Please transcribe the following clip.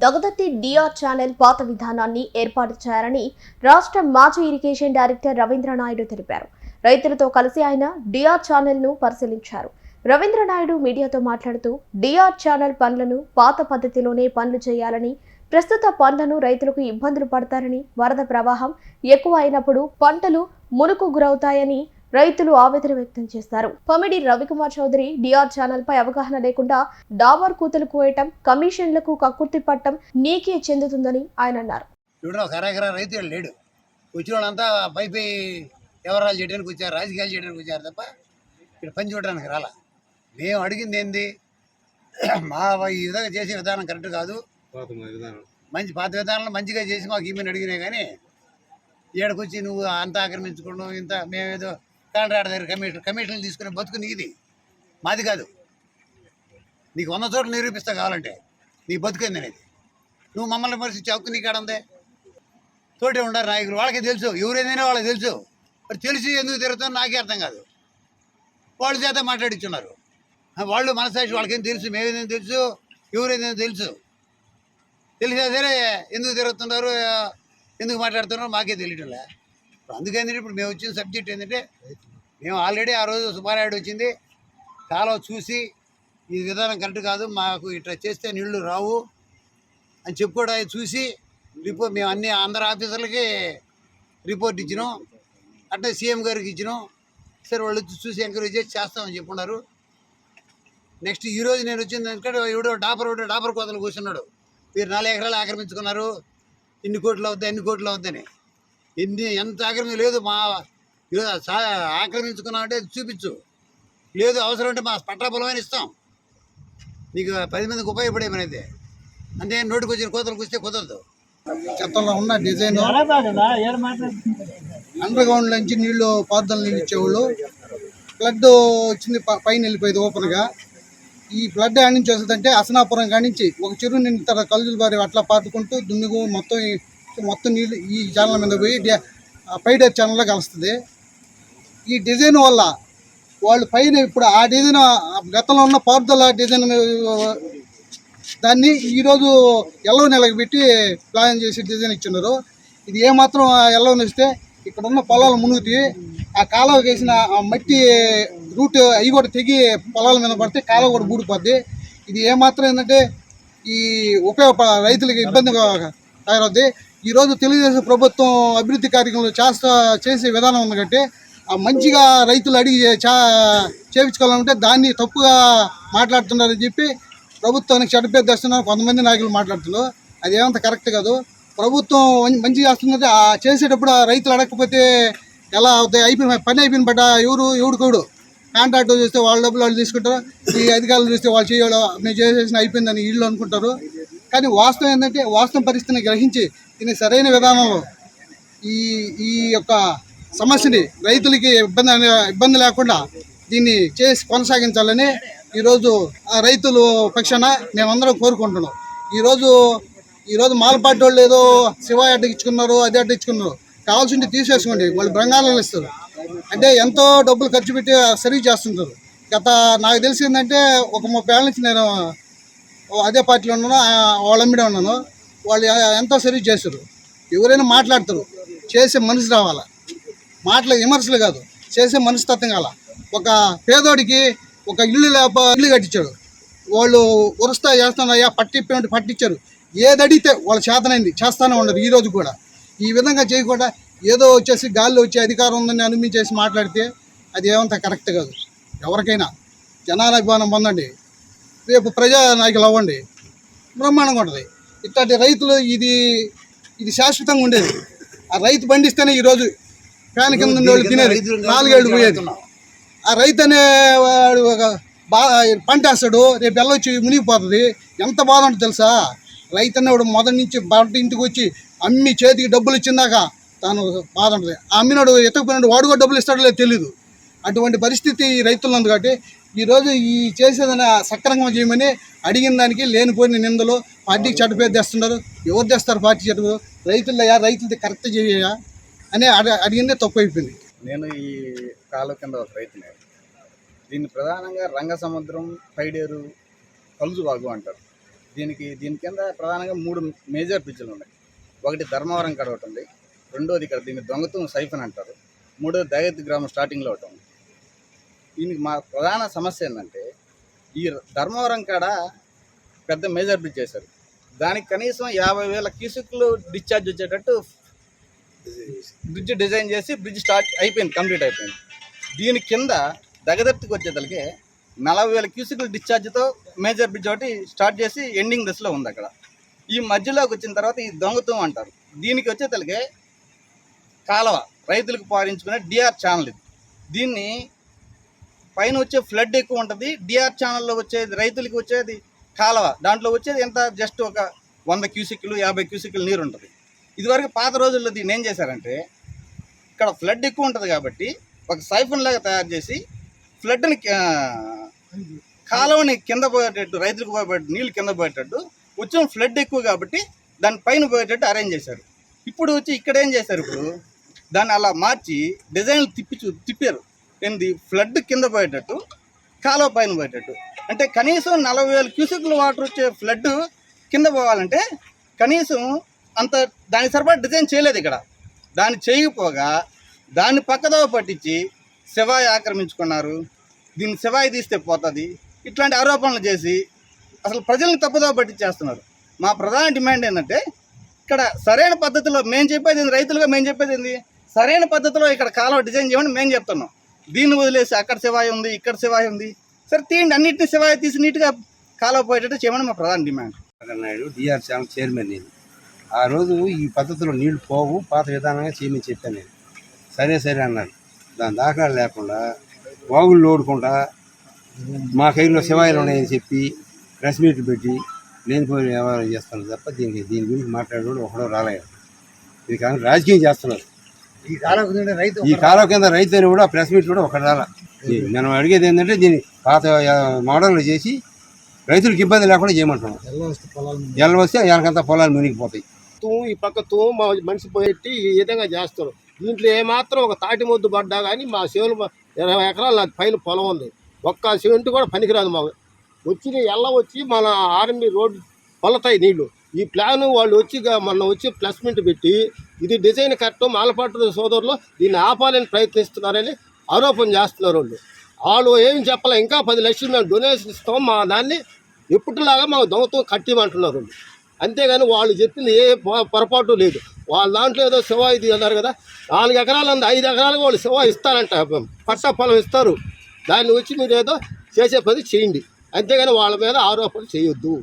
దొగదత్తి DR channel పాత విధానాన్ని ఏర్పాటు చేయాలని రాష్ట్ర మాజీ ఇరిగేషన్ డైరెక్టర్ రవీంద్రనాయుడు తెలిపారు. రైతులతో కలిసి ఆయన డిఆర్ ఛానల్ను పరిశీలించారు. రవీంద్రనాయుడు మీడియాతో మాట్లాడుతూ డిఆర్ ఛానల్ పనులను పాత పద్ధతిలోనే పనులు చేయాలని ప్రస్తుత పనులను రైతులకు ఇబ్బందులు పడతారని వరద ప్రవాహం ఎక్కువ అయినప్పుడు పంటలు మునుకు గురవుతాయని రైతులు ఆవేదన వ్యక్తం చేస్తారు పమిడి రవికుమార్ చౌదరి డిఆర్ ఛానల్ పై అవగాహన లేకుండా డాబర్ కూతలు కోయటం కమిషన్లకు కక్కుర్తి పట్టం నీకే చెందుతుందని ఆయన అన్నారు. రైతు లేడు. వచ్చిన వాళ్ళంతా పై పై వ్యవహారాలు చేయడానికి వచ్చారు రాజకీయాలు చేయడానికి వచ్చారు తప్ప ఇక్కడ పని చూడడానికి రాలా. మేము అడిగింది ఏంది? మా ఈ విధంగా చేసే విధానం కరెక్ట్ కాదు. పాత మా విధానం. మంచి పాత విధానంలో మంచిగా చేసి మాకు ఈమెను అడిగినాయి కానీ ఈడకొచ్చి నువ్వు అంత ఆక్రమించుకోవడం ఇంత మేమేదో కాంట్రాక్టర్ దగ్గర కమిషన్ కమిషన్లు తీసుకునే బతుకు నీది. మాది కాదు. నీకు వంద చోట్ల నిరూపిస్తా కావాలంటే నీ బతుకుంది అనేది? నువ్వు మమ్మల్ని పరిస్థితి హక్కు నీకు ఉందే తోటే ఉండారు నాయకులు. వాళ్ళకి తెలుసు. ఎవరేదైనా వాళ్ళకి తెలుసు. మరి తెలిసి ఎందుకు తిరుగుతారో నాకే అర్థం కాదు. వాళ్ళ చేత మాట్లాడిచ్చున్నారు. వాళ్ళు మనసాక్షి వాళ్ళకేం తెలుసు? మేమేదైనా తెలుసు? ఎవరేదైనా తెలుసు? తెలిసినా సరే ఎందుకు తిరుగుతున్నారు? ఎందుకు మాట్లాడుతున్నారో మాకే తెలియటంలే. అందుకని ఇప్పుడు మేము వచ్చిన సబ్జెక్ట్ ఏంటంటే మేము ఆల్రెడీ ఆ రోజు సుబ్బారాయుడు వచ్చింది. కాలువ చూసి ఈ విధానం కరెక్ట్ కాదు మాకు ఇట్లా చేస్తే నీళ్ళు రావు అని చెప్పుకోవడం అది చూసి రిపోర్ట్ మేము అన్ని అందరు ఆఫీసర్లకి రిపోర్ట్ ఇచ్చినాం. అట్లా సీఎం గారికి ఇచ్చినాం. సరే వాళ్ళు వచ్చి చూసి ఎంకరేజ్ చేసి చేస్తామని చెప్పున్నారు. నెక్స్ట్ ఈ రోజు నేను వచ్చింది ఎందుకంటే ఎవడో డాపర్ ఒకటి డాపర్ కోతలు కూర్చున్నాడు. మీరు నాలుగు ఎకరాలు ఆక్రమించుకున్నారు. ఇన్ని కోట్లు అవుతాయి ఎన్ని కోట్లు అవుతాయని ఎన్ని ఎంత ఆక్రమణ లేదు మా ఆక్రమించుకున్నామంటే అది చూపించు. లేదు అవసరం అంటే మా పట్టా పొలమైన ఇస్తాం. నీకు పది మందికి ఉపయోగపడే పని అయితే అంతే నోటికి వచ్చిన కోతలు కూస్తే కుదరదు. గతంలో ఉన్న డిజైన్ అండర్ గ్రౌండ్ నుంచి నీళ్ళు పారుదల నీళ్ళు ఇచ్చేవాళ్ళు. ఫ్లడ్ వచ్చింది ప- పైన వెళ్ళిపోయేది ఓపెన్గా. ఈ ఫ్లడ్ ఆడి నుంచి వస్తుందంటే అసనాపురం కాడి నుంచి ఒక చెరువు నిండుతారు కలుజుల బారి అట్లా పాతుకుంటూ దున్నుగు మొత్తం ఈ- మొత్తం నీళ్ళు ఈ ఛానల్ మీద పోయి పైడర్ ఛానల్లో కలుస్తుంది. ఈ డిజైన్ వల్ల వాళ్ళు పైన ఇప్పుడు ఆ డిజైన్ ఆ గతంలో ఉన్న పార్దల డిజైన్ దాన్ని ఈరోజు ఎల్లవ నెలకు పెట్టి ప్లాన్ చేసి డిజైన్ ఇచ్చినారు. ఇది ఏమాత్రం ఎల్లవని ఇస్తే ఇక్కడ ఉన్న పొలాలు మునుగుతాయి. ఆ కాలువ వేసిన ఆ మట్టి రూట్ అవి కూడా తెగి పొలాల మీద పడితే కాలువ కూడా బూడిపోద్ది ఇది ఏమాత్రం ఏంటంటే ఈ ఉపయోగ రైతులకి ఇబ్బందిగా తయారవుద్ది. ఈరోజు తెలుగుదేశం ప్రభుత్వం అభివృద్ధి కార్యక్రమాలు చేస్తా చేసే విధానం ఉంది మంచిగా రైతులు అడిగి చా చేయించుకోవాలంటే దాన్ని తప్పుగా మాట్లాడుతున్నారని చెప్పి ప్రభుత్వానికి చెడ్డ పేరు కొంతమంది నాయకులు మాట్లాడుతున్నారు. అది ఏమంత కరెక్ట్ కాదు. ప్రభుత్వం మంచి మంచిగా చేస్తున్నది ఆ చేసేటప్పుడు ఆ రైతులు అడగకపోతే ఎలా అవుతాయి? అయిపోయిన పని అయిపోయిన బట్ట ఎవరు? ఎవడుకోడు కాంట్రాక్ట్ చేస్తే వాళ్ళ డబ్బులు వాళ్ళు తీసుకుంటారు. ఈ అధికారులు చూస్తే వాళ్ళు చేయడం మేము చేసేసిన అయిపోయిందని వీళ్ళు అనుకుంటారు. కానీ వాస్తవం ఏంటంటే వాస్తవం పరిస్థితిని గ్రహించి దీన్ని సరైన విధానంలో ఈ ఈ యొక్క సమస్యని రైతులకి ఇబ్బంది అనే- ఇబ్బంది లేకుండా దీన్ని చేసి కొనసాగించాలని ఈరోజు ఆ రైతులు పక్షాన మేమందరం కోరుకుంటున్నాం. ఈరోజు ఈరోజు మాలపాటి వాళ్ళు ఏదో శివ అడ్డగించుకున్నారు అదే అడ్డించుకున్నారు కావాల్సింది తీసేసుకోండి వాళ్ళు బృంగాలను ఇస్తారు. అంటే ఎంతో డబ్బులు ఖర్చు పెట్టి సర్వీస్ చేస్తుంటారు. గత నాకు తెలిసిందంటే ఒక ముప్పై ఏళ్ళ నుంచి నేను అదే పార్టీలో ఉన్నాను ఆ వాళ్ళ ఉన్నాను. వాళ్ళు ఎంతో సర్వీస్ చేస్తారు. ఎవరైనా మాట్లాడతారు చేసే మనిషి రావాలా? మాటలు విమర్శలు కాదు. చేసే మనస్తత్వం కాల. ఒక పేదోడికి ఒక ఇల్లు లేప ఇల్లు కట్టించాడు. వాళ్ళు ఉరుస్తా చేస్తున్నాయా పట్టిప్పినట్టు పట్టించారు. ఏది అడిగితే వాళ్ళ చేతనైంది చేస్తానే ఉండరు ఈ రోజు కూడా. ఈ విధంగా చేయకుండా ఏదో వచ్చేసి గాల్లో వచ్చే అధికారం ఉందని అనుమించేసి మాట్లాడితే అది ఏమంత కరెక్ట్ కాదు. ఎవరికైనా జనాభిమానం పొందండి. రేపు ప్రజానాయకులు అవ్వండి. బ్రహ్మాండంగా ఉంటుంది. ఇట్లాంటి రైతులు ఇది ఇది శాశ్వతంగా ఉండేది. ఆ రైతు పండిస్తేనే ఈరోజు ఫ్యాన్ కింద ఉండే వాళ్ళు తినేది నాలుగేళ్ళు పోయేది. ఆ రైతు అనే వాడు ఒక బా పంట వేస్తాడు రేపు వెళ్ళొచ్చి మునిగిపోతుంది. ఎంత బాధ ఉంటుంది తెలుసా? రైతు అనేవాడు మొదటి నుంచి పంట ఇంటికి వచ్చి అమ్మి చేతికి డబ్బులు ఇచ్చిందాక తాను బాధ ఉంటుంది. ఆ అమ్మినాడు ఎత్తకపోయినాడు వాడు కూడా డబ్బులు ఇస్తాడో లేదో తెలియదు అటువంటి పరిస్థితి ఈ రైతుల్లో ఉంది కాబట్టి ఈరోజు ఈ చేసేదని సక్రమంగా చేయమని అడిగిన దానికి లేనిపోయిన నిందలు పార్టీకి చెడ్డ పేరు తెస్తున్నారు. ఎవరు తెస్తారు పార్టీ చెడ్డ? రైతులయ్యా రైతులది కరెక్ట్ చేయయా అని అడిగిందే తప్పు అయిపోయింది నేను ఈ కాలువ కింద ఒక రైతునే. దీన్ని ప్రధానంగా రంగ సముద్రం పైడేరు కలుజువాగు అంటారు. దీనికి దీని కింద ప్రధానంగా మూడు మేజర్ బ్రిడ్జ్లు ఉన్నాయి. ఒకటి ధర్మవరం కాడ ఒకటి ఉంది. రెండోది ఇక్కడ దీన్ని దొంగతం సైఫన్ అంటారు. మూడోది దయత్ గ్రామం స్టార్టింగ్లో ఒకటి ఉంది. దీనికి మా ప్రధాన సమస్య ఏంటంటే ఈ ధర్మవరం కాడ పెద్ద మేజర్ బ్రిడ్జ్ చేశారు దానికి కనీసం యాభై వేల కిసుకులు డిశ్చార్జ్ వచ్చేటట్టు బ్రిడ్జ్ డిజైన్ చేసి బ్రిడ్జ్ స్టార్ట్ అయిపోయింది కంప్లీట్ అయిపోయింది. దీని కింద దగదర్తికి వచ్చేతలకే నలభై వేల క్యూసిక్ల డిశ్చార్జ్తో మేజర్ బ్రిడ్జ్ ఒకటి స్టార్ట్ చేసి ఎండింగ్ దశలో ఉంది అక్కడ. ఈ మధ్యలోకి వచ్చిన తర్వాత ఈ దొంగతం అంటారు. దీనికి వచ్చేతలకి కాలువ రైతులకు పారించుకునే డిఆర్ ఛానల్ ఇది. దీన్ని పైన వచ్చే ఫ్లడ్ ఎక్కువ ఉంటుంది డిఆర్ ఛానల్లో వచ్చేది రైతులకి వచ్చేది కాలువ. దాంట్లో వచ్చేది ఎంత? జస్ట్ ఒక వంద క్యూసిక్లు యాభై క్యూసిక్లు నీరు ఉంటుంది. ఇదివరకు పాత రోజుల్లో దీన్ని ఏం చేశారంటే ఇక్కడ ఫ్లడ్ ఎక్కువ ఉంటుంది కాబట్టి ఒక సైఫన్ లాగా తయారు చేసి ఫ్లడ్ని కాలువని కింద పోయేటట్టు రైతులకు పోయేటట్టు నీళ్ళు కింద పోయేటట్టు వచ్చిన ఫ్లడ్ ఎక్కువ కాబట్టి దాని పైన పోయేటట్టు అరేంజ్ చేశారు. ఇప్పుడు వచ్చి ఇక్కడ ఏం చేశారు ఇప్పుడు? దాన్ని అలా మార్చి డిజైన్లు తిప్పి చూ తిప్పారు. ఏంది? ఫ్లడ్ కింద పోయేటట్టు కాలువ పైన పోయేటట్టు. అంటే కనీసం నలభై వేల క్యూసెక్ల వాటర్ వచ్చే ఫ్లడ్ కింద పోవాలంటే కనీసం అంత దానికి సరిపడా డిజైన్ చేయలేదు ఇక్కడ. దాన్ని చేయకపోగా దాన్ని పక్కదోవ పట్టించి శివాయి ఆక్రమించుకున్నారు. దీన్ని శివాయి తీస్తే పోతుంది. ఇట్లాంటి ఆరోపణలు చేసి అసలు ప్రజల్ని తప్పుదోవ పట్టించేస్తున్నారు. మా ప్రధాన డిమాండ్ ఏంటంటే ఇక్కడ సరైన పద్ధతిలో మేము చెప్పేది రైతులుగా మేము చెప్పేది ఏంది? సరైన పద్ధతిలో ఇక్కడ కాలువ డిజైన్ చేయమని మేము చెప్తున్నాం. దీన్ని వదిలేసి అక్కడ శివాయి ఉంది ఇక్కడ శివాయి ఉంది. సరే తీయండి. అన్నింటినీ శివాయి తీసి నీట్గా కాలువ పోయేటట్టు చేయమని మా ప్రధాన demand. Naidu DR channel chairman నేను. ఆ రోజు ఈ పద్ధతిలో నీళ్ళు పోవు పాత విధానంగా చేయమని చెప్పాను నేను. సరే సరే అన్నాడు. దాని దాఖలా లేకుండా వాగులు లోడుకుంటా మా కైలో శివాయిలు ఉన్నాయని చెప్పి ప్రెస్ మీట్లు పెట్టి లేనిపోయిన వ్యవహారం చేస్తున్నారు తప్ప దీనికి దీని గురించి మాట్లాడేవాడు ఒకడో రాలేదు. ఇది కానీ రాజకీయం చేస్తున్నారు. ఈ కాలం కింద రైతు ఈ కాలం కింద రైతు అని కూడా ప్రెస్ మీట్ కూడా ఒకటి రాల. మనం అడిగేది ఏంటంటే దీన్ని పాత మోడల్ చేసి రైతులకు ఇబ్బంది లేకుండా చేయమంటున్నాం. ఎల్ల వస్తే వెనకంతా పొలాలు మునిగిపోతాయి. తూ ఈ పక్క తూ మా మనిషి పోయేట్టి ఈ విధంగా చేస్తారు. దీంట్లో ఏమాత్రం ఒక తాటి మొద్దు పడ్డా కానీ మా సేవలు ఇరవై ఎకరాలు నాకు పైన పొలం ఉంది. ఒక్క సెంటు కూడా పనికిరాదు మాకు. వచ్చి ఎల్ల వచ్చి మన ఆర్మీ రోడ్డు పొలతాయి నీళ్ళు. ఈ ప్లాన్ వాళ్ళు వచ్చి మొన్న వచ్చి ప్లస్మెంట్ పెట్టి ఇది డిజైన్ కరెక్ట్ మాలపాటు సోదరులు దీన్ని ఆపాలని ప్రయత్నిస్తున్నారని ఆరోపణ చేస్తున్నారు వాళ్ళు. వాళ్ళు ఏం చెప్పలే ఇంకా పది లక్షలు మేము డొనేషన్ ఇస్తాం మా దాన్ని ఎప్పటిలాగా మాకు దొంగతో కట్టిమంటున్నారు వాళ్ళు. అంతేగాని వాళ్ళు చెప్పింది ఏ పొ- పొరపాటు లేదు. వాళ్ళ దాంట్లో ఏదో శివ ఇది అన్నారు కదా నాలుగు ఎకరాలు ఉంది ఐదు ఎకరాలకు వాళ్ళు శివ ఇస్తారంట పట్టా పొలం ఇస్తారు. దాన్ని వచ్చి మీరు ఏదో చేసే పని చేయండి. అంతేగాని వాళ్ళ మీద ఆరోపణలు చేయొద్దు.